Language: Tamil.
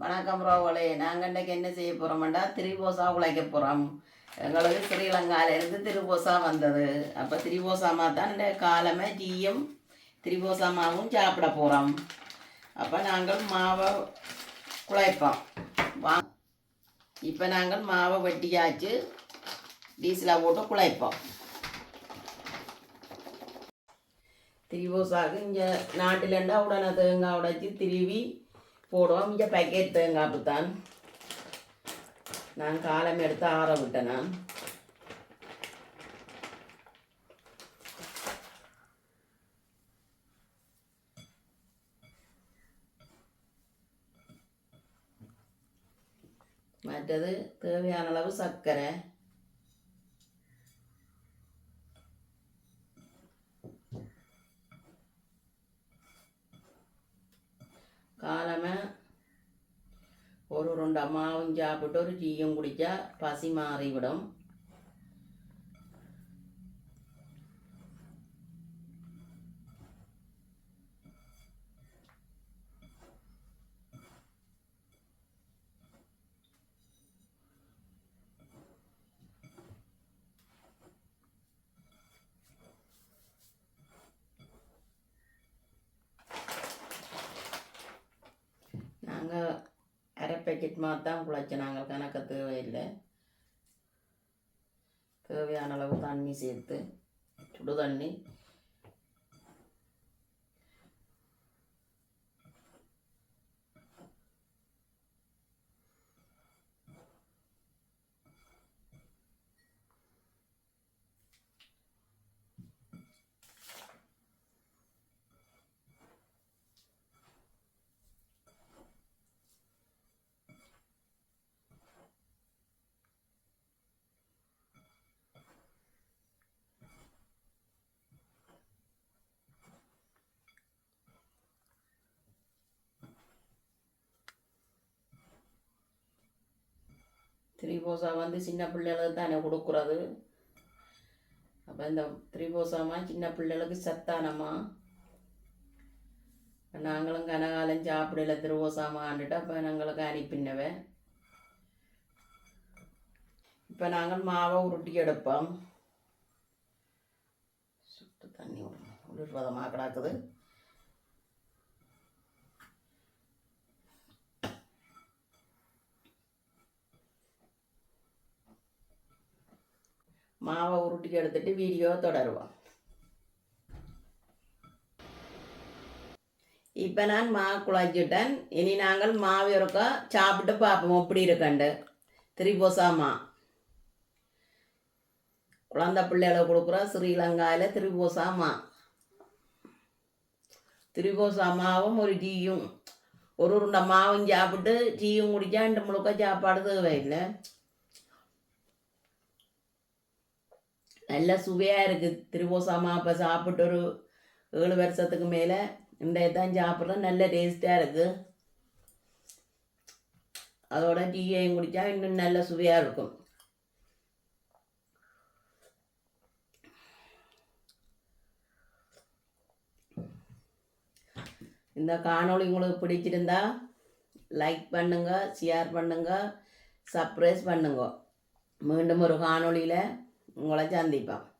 வணக்கம் ரோவலே நாங்கள் இன்றைக்கு என்ன செய்ய போகிறோம்டா திரிபோசா உழைக்க போகிறோம் எங்களுக்கு ஸ்ரீலங்காலேருந்து திரிபோசா வந்தது. அப்போ திரிபோசாமா தான் இந்த காலமே டீயும் திரிபோசாமாவும் சாப்பிட போகிறோம் அப்போ நாங்கள் மாவை குழைப்போம். வா இப்போ நாங்கள் மாவை வெட்டியாச்சு டீசலாக போட்டு குழைப்போம். திரிபோசாவுக்கு இங்கே நாட்டிலண்டா உடனே தேங்காய் உடைச்சி திருவி போடுவோம். இங்கே பேக்கெட் தேங்காய் தான். நான் காலம் எடுத்து ஆற விட்டேன் நான். மற்றது தேவையான அளவு சர்க்கரை. காலமே ஒரு ரெண்டு அம்மாவும் சாப்பிட்டு ஒரு டீயும் குடித்தா பசி மாறிவிடும் நாங்கள் அரை பேக்கெட் மாதிரி தான் குழைச்சி நாங்கள் கணக்க தேவையில்லை. தேவையான அளவு தண்ணி சேர்த்து சுடு தண்ணி திரிபோசா வந்து சின்ன பிள்ளைகளுக்கு தானே கொடுக்குறது. அப்போ இந்த திரிபோசாமா சின்ன பிள்ளைகளுக்கு சத்தானம்மா? இப்போ நாங்களும் கனகாலம் சாப்பிடல திருவோசாமான்ட்டு அப்போ நாங்களுக்கு அனுப்பினவ. இப்போ நாங்கள் மாவை உருட்டி எடுப்போம். சுட்டு தண்ணி விடணும் உளிர்வதமாக கிடக்குது. மாவை உருட்டி எடுத்துட்டு வீடியோ தொடருவோம். இப்போ நான் மாவு குழச்சிட்டேன் இனி நாங்கள் மாவு இருக்க சாப்பிட்டு பார்ப்போம். எப்படி இருக்கண்டு? திரிபோசா மா. குழந்த பிள்ளைகளை கொடுக்குறோம் ஸ்ரீலங்காவில் திரிபோசா மா. திரிபோசா மாவும் ஒரு டீயும். ஒரு உருண்டை மாவும் சாப்பிட்டு டீயும் குடிச்சா ரெண்டு முழுக்க சாப்பாடு தேவையில்லை. நல்ல சுவையாக இருக்குது திருவோசாமா இப்போ சாப்பிட்டு ஒரு ஏழு வருஷத்துக்கு மேலே இந்த தான் சாப்பிட்றோம் நல்ல டேஸ்ட்டாக இருக்குது அதோட டீயையும் குடித்தா இன்னும் நல்ல சுவையாக இருக்கும். இந்த காணொளி உங்களுக்கு பிடிச்சிருந்தா லைக் பண்ணுங்க ஷேர் பண்ணுங்க சப்ரைஸ் பண்ணுங்க. மீண்டும் ஒரு காணொளியில் 我来教你吧。